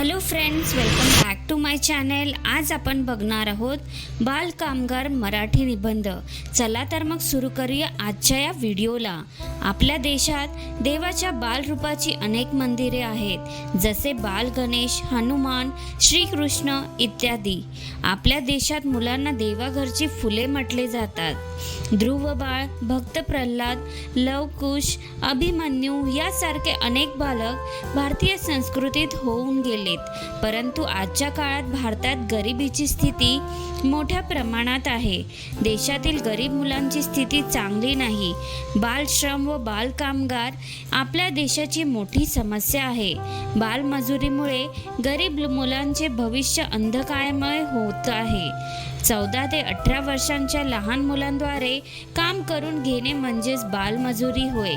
Hello friends, welcome. To my channel आज आपण बघणार आहोत बाल कामगार मराठी निबंध. चला तर मग सुरू करूया आजच्या या व्हिडिओला. आपल्या देशात देवाच्या बालरूपाची अनेक मंदिरे आहेत जसे बाल गणेश हनुमान श्रीकृष्ण इत्यादी. आपल्या देशात मुलांना देवाघरची फुले म्हटले जातात. ध्रुव बाळ भक्त प्रल्हाद लवकुश अभिमन्यू यासारखे अनेक बालक भारतीय संस्कृतीत होऊन गेलेत. परंतु आजच्या काळात भारतात गरिबीची स्थिती मोठ्या प्रमाणात आहे. देशातील गरीब मुलांची स्थिती चांगली नाही. बालश्रम व बालकामगार आपल्या देशाची मोठी समस्या आहे. बालमजुरीमुळे गरीब मुलांचे भविष्य अंधकारमय होत आहे. चौदा ते अठरा वर्षांच्या लहान मुलांद्वारे काम करून घेणे म्हणजेच बालमजुरी होय.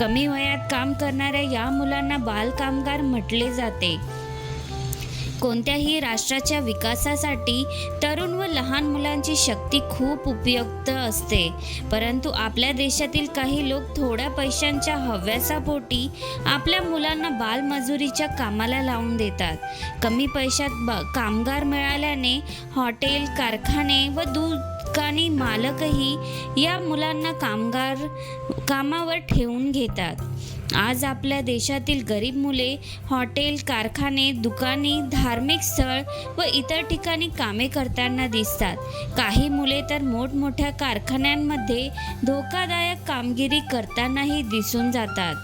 कमी वयात काम करणाऱ्या या मुलांना बालकामगार म्हटले जाते. कोणत्याही राष्ट्राच्या विकासासाठी तरुण व लहान मुलांची शक्ती खूप उपयुक्त असते. परंतु आपल्या देशातील काही लोक थोड्या पैशांच्या हव्यासापोटी आपल्या मुलांना बालमजुरीच्या कामाला लावून देतात. कमी पैशात ब कामगार मिळाल्याने हॉटेल कारखाने व दुकानी मालकही या मुलांना कामगार कामावर ठेवून घेतात. आज आपल्या देशातील गरीब मुले हॉटेल कारखाने दुकाने धार्मिक स्थळ व इतर ठिकाणी कामे करताना दिसतात. काही मुले तर मोठमोठ्या कारखान्यांमध्ये धोकादायक कामगिरी करतानाही दिसून जातात.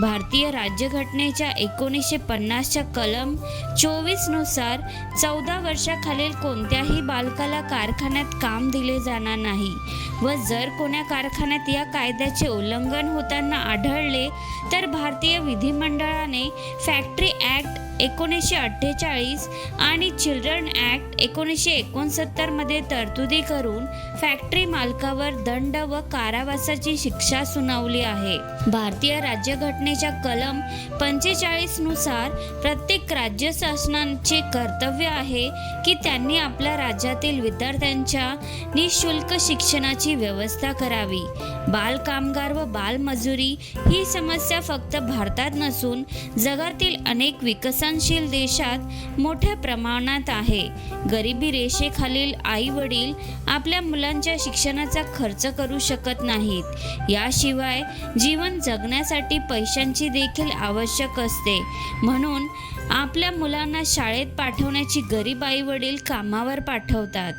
भारतीय राज्यघटनेच्या एकोणीसशे पन्नासच्या कलम चोवीसनुसार चौदा वर्षाखालील कोणत्याही बालकाला कारखान्यात काम दिले जाणार नाही व जर कोण्या कारखान्यात या कायद्याचे उल्लंघन होताना आढळले तर भारतीय विधिमंडळाने फॅक्टरी ॲक्ट एकोणीसशे अठ्ठेचाळीस आणि चिल्ड्रन ॲक्ट एकोणीसशे एकोणसत्तरमध्ये तरतुदी करून फॅक्टरी मालकावर दंड व कारावासाची शिक्षा सुनावली आहे. भारतीय राज्यघटनेच्या कलम पंचेचाळीसनुसार प्रत्येक राज्य शासनांचे कर्तव्य आहे की त्यांनी आपल्या राज्यातील विद्यार्थ्यांच्या निशुल्क शिक्षणाची व्यवस्था करावी. बालकामगार व बालमजुरी ही समस्या फक्त भारतात नसून जगातील अनेक विकसन विकसनशील देशात मोठ्या प्रमाणात आहे. गरिबी रेषेखालील आई वडील आपल्या मुलांच्या शिक्षणाचा खर्च करू शकत नाहीत. याशिवाय जीवन जगण्यासाठी पैशांची देखील आवश्यक असते. म्हणून आपल्या मुलांना शाळेत पाठवण्याची गरीब आई वडील कामावर पाठवतात.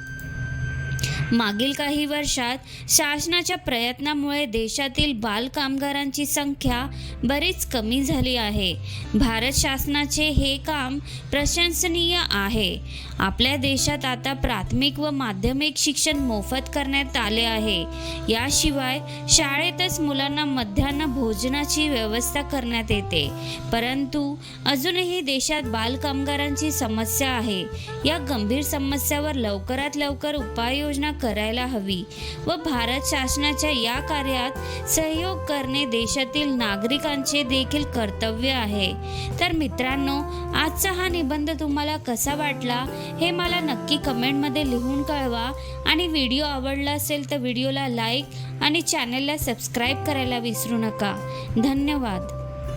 मागील काही वर्षात शासनाच्या प्रयत्नामुळे देशातील बालकामगारांची संख्या बरीच कमी झाली आहे. भारत शासनाचे हे काम प्रशंसनीय आहे. आपल्या देशात आता प्राथमिक व माध्यमिक शिक्षण मोफत करण्यात आले आहे. याशिवाय शाळेतच मुलांना मध्यान्ह भोजनाची व्यवस्था करण्यात येते. परंतु अजूनही देशात बालकामगारांची समस्या आहे. या गंभीर समस्यावर लवकरात लवकर उपाययोजना करायला हवी व भारत शासनाच्या या कार्यात सहयोग करणे देशातील नागरिकांचे देखील कर्तव्य आहे. तर मित्रांनो आजचा हा निबंध तुम्हाला कसा वाटला हे मला नक्की कमेंटमध्ये लिहून कळवा. आणि व्हिडिओ आवडला असेल तर व्हिडिओला लाईक आणि चॅनलला सबस्क्राईब करायला विसरू नका. धन्यवाद.